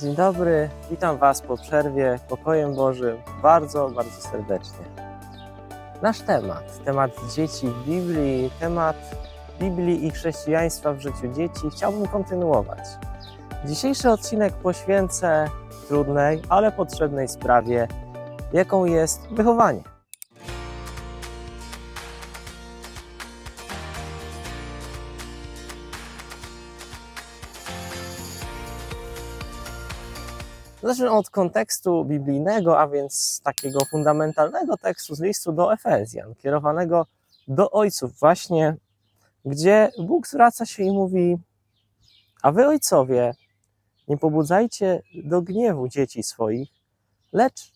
Dzień dobry, witam Was po przerwie pokojem Bożym bardzo, bardzo serdecznie. Nasz temat, temat dzieci w Biblii, temat Biblii i chrześcijaństwa w życiu dzieci chciałbym kontynuować. Dzisiejszy odcinek poświęcę trudnej, ale potrzebnej sprawie, jaką jest wychowanie. Zacznę od kontekstu biblijnego, a więc takiego fundamentalnego tekstu z listu do Efezjan, kierowanego do ojców, właśnie gdzie Bóg zwraca się i mówi: A wy, ojcowie, nie pobudzajcie do gniewu dzieci swoich, lecz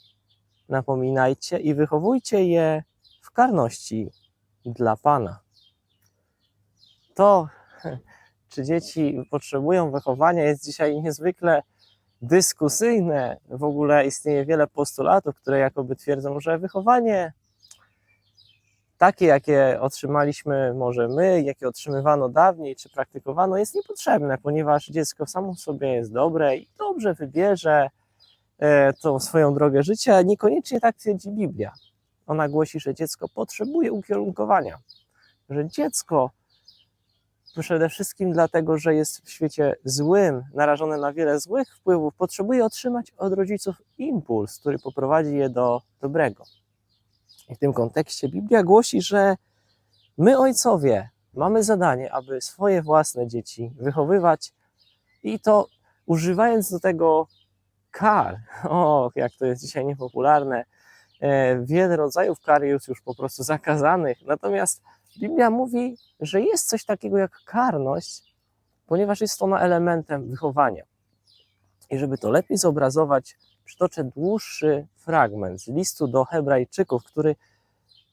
napominajcie i wychowujcie je w karności dla Pana. To, czy dzieci potrzebują wychowania, jest dzisiaj niezwykle dyskusyjne. W ogóle istnieje wiele postulatów, które jakoby twierdzą, że wychowanie takie, jakie otrzymaliśmy może my, jakie otrzymywano dawniej, czy praktykowano, jest niepotrzebne, ponieważ dziecko samo w sobie jest dobre i dobrze wybierze e, tą swoją drogę życia. Niekoniecznie tak twierdzi Biblia. Ona głosi, że dziecko potrzebuje ukierunkowania, że dziecko przede wszystkim dlatego, że jest w świecie złym, narażone na wiele złych wpływów, potrzebuje otrzymać od rodziców impuls, który poprowadzi je do dobrego. I w tym kontekście Biblia głosi, że my, ojcowie, mamy zadanie, aby swoje własne dzieci wychowywać i to używając do tego kar. Och, jak to jest dzisiaj niepopularne. E, Wiele rodzajów kar jest już po prostu zakazanych. Natomiast Biblia mówi, że jest coś takiego jak karność, ponieważ jest ona elementem wychowania. I żeby to lepiej zobrazować, przytoczę dłuższy fragment z listu do Hebrajczyków, który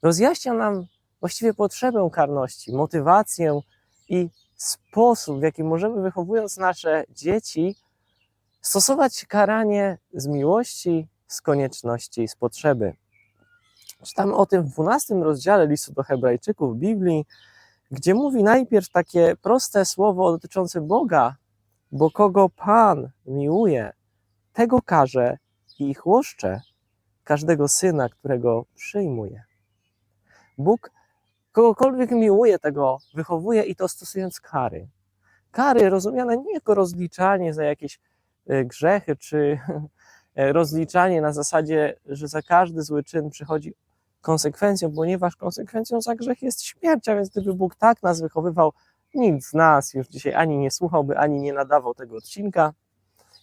rozjaśnia nam właściwie potrzebę karności, motywację i sposób, w jaki możemy, wychowując nasze dzieci, stosować karanie z miłości, z konieczności, z potrzeby. Czytamy o tym w 12 rozdziale listu do Hebrajczyków Biblii, gdzie mówi najpierw takie proste słowo dotyczące Boga, bo kogo Pan miłuje, tego karze i chłoszcze każdego syna, którego przyjmuje. Bóg kogokolwiek miłuje, tego wychowuje i to stosując kary. Kary rozumiane nie jako rozliczanie za jakieś e, grzechy, czy e, rozliczanie na zasadzie, że za każdy zły czyn przychodzi konsekwencją, ponieważ konsekwencją za grzech jest śmierć, a więc gdyby Bóg tak nas wychowywał, nikt z nas już dzisiaj ani nie słuchałby, ani nie nadawał tego odcinka.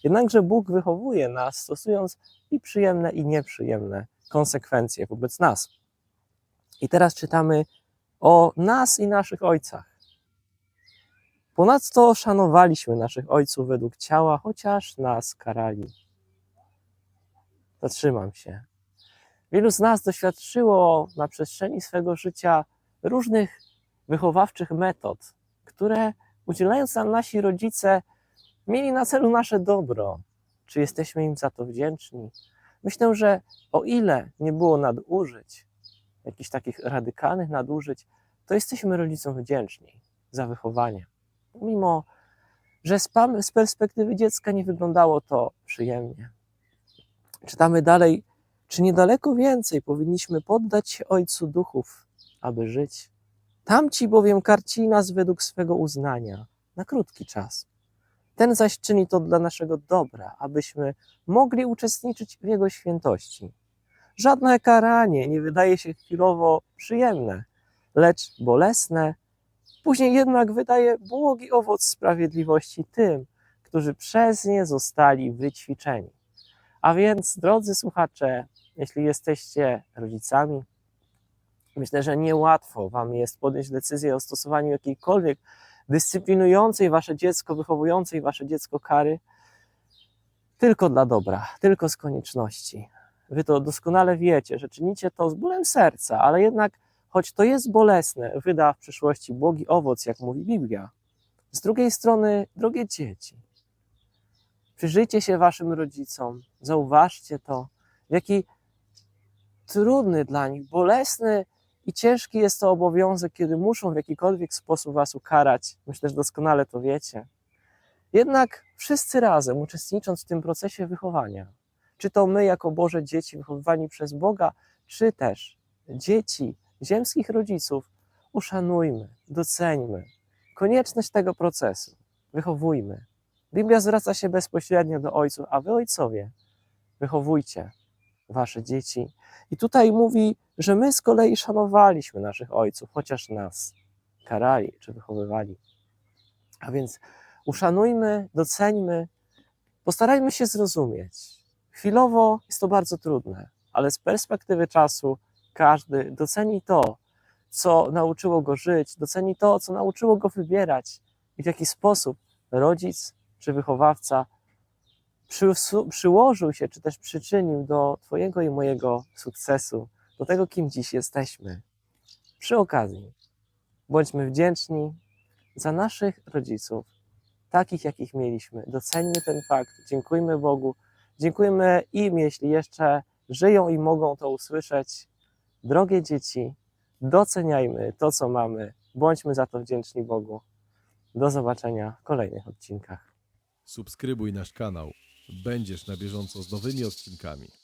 Jednakże Bóg wychowuje nas, stosując i przyjemne, i nieprzyjemne konsekwencje wobec nas. I teraz czytamy o nas i naszych ojcach. Ponadto szanowaliśmy naszych ojców według ciała, chociaż nas karali. Zatrzymam się. Wielu z nas doświadczyło na przestrzeni swego życia różnych wychowawczych metod, które udzielając nam nasi rodzice, mieli na celu nasze dobro. Czy jesteśmy im za to wdzięczni? Myślę, że o ile nie było nadużyć, jakichś takich radykalnych nadużyć, to jesteśmy rodzicom wdzięczni za wychowanie. Mimo, że z, perspektywy dziecka nie wyglądało to przyjemnie. Czytamy dalej, czy niedaleko więcej powinniśmy poddać się Ojcu Duchów, aby żyć? Tamci bowiem karci nas według swego uznania na krótki czas. Ten zaś czyni to dla naszego dobra, abyśmy mogli uczestniczyć w Jego świętości. Żadne karanie nie wydaje się chwilowo przyjemne, lecz bolesne, później jednak wydaje błogi owoc sprawiedliwości tym, którzy przez nie zostali wyćwiczeni. A więc, drodzy słuchacze, jeśli jesteście rodzicami, myślę, że niełatwo Wam jest podjąć decyzję o stosowaniu jakiejkolwiek dyscyplinującej Wasze dziecko, wychowującej Wasze dziecko kary, tylko dla dobra, tylko z konieczności. Wy to doskonale wiecie, że czynicie to z bólem serca, ale jednak, choć to jest bolesne, wyda w przyszłości błogi owoc, jak mówi Biblia. Z drugiej strony, drogie dzieci, przyjrzyjcie się Waszym rodzicom, zauważcie to, w jaki trudny dla nich, bolesny i ciężki jest to obowiązek, kiedy muszą w jakikolwiek sposób was ukarać. Myślę, że doskonale to wiecie. Jednak wszyscy razem, uczestnicząc w tym procesie wychowania, czy to my jako Boże dzieci wychowywani przez Boga, czy też dzieci ziemskich rodziców, uszanujmy, doceńmy konieczność tego procesu. Wychowujmy. Biblia zwraca się bezpośrednio do ojców, a wy, ojcowie, wychowujcie wasze dzieci. I tutaj mówi, że my z kolei szanowaliśmy naszych ojców, chociaż nas karali czy wychowywali. A więc uszanujmy, doceńmy, postarajmy się zrozumieć. Chwilowo jest to bardzo trudne, ale z perspektywy czasu każdy doceni to, co nauczyło go żyć, doceni to, co nauczyło go wybierać i w jaki sposób rodzic czy wychowawca przyłożył się, czy też przyczynił do Twojego i mojego sukcesu, do tego, kim dziś jesteśmy. Przy okazji, bądźmy wdzięczni za naszych rodziców, takich, jakich mieliśmy. Doceńmy ten fakt, dziękujmy Bogu, dziękujmy im, jeśli jeszcze żyją i mogą to usłyszeć. Drogie dzieci, doceniajmy to, co mamy, bądźmy za to wdzięczni Bogu. Do zobaczenia w kolejnych odcinkach. Subskrybuj nasz kanał. Będziesz na bieżąco z nowymi odcinkami.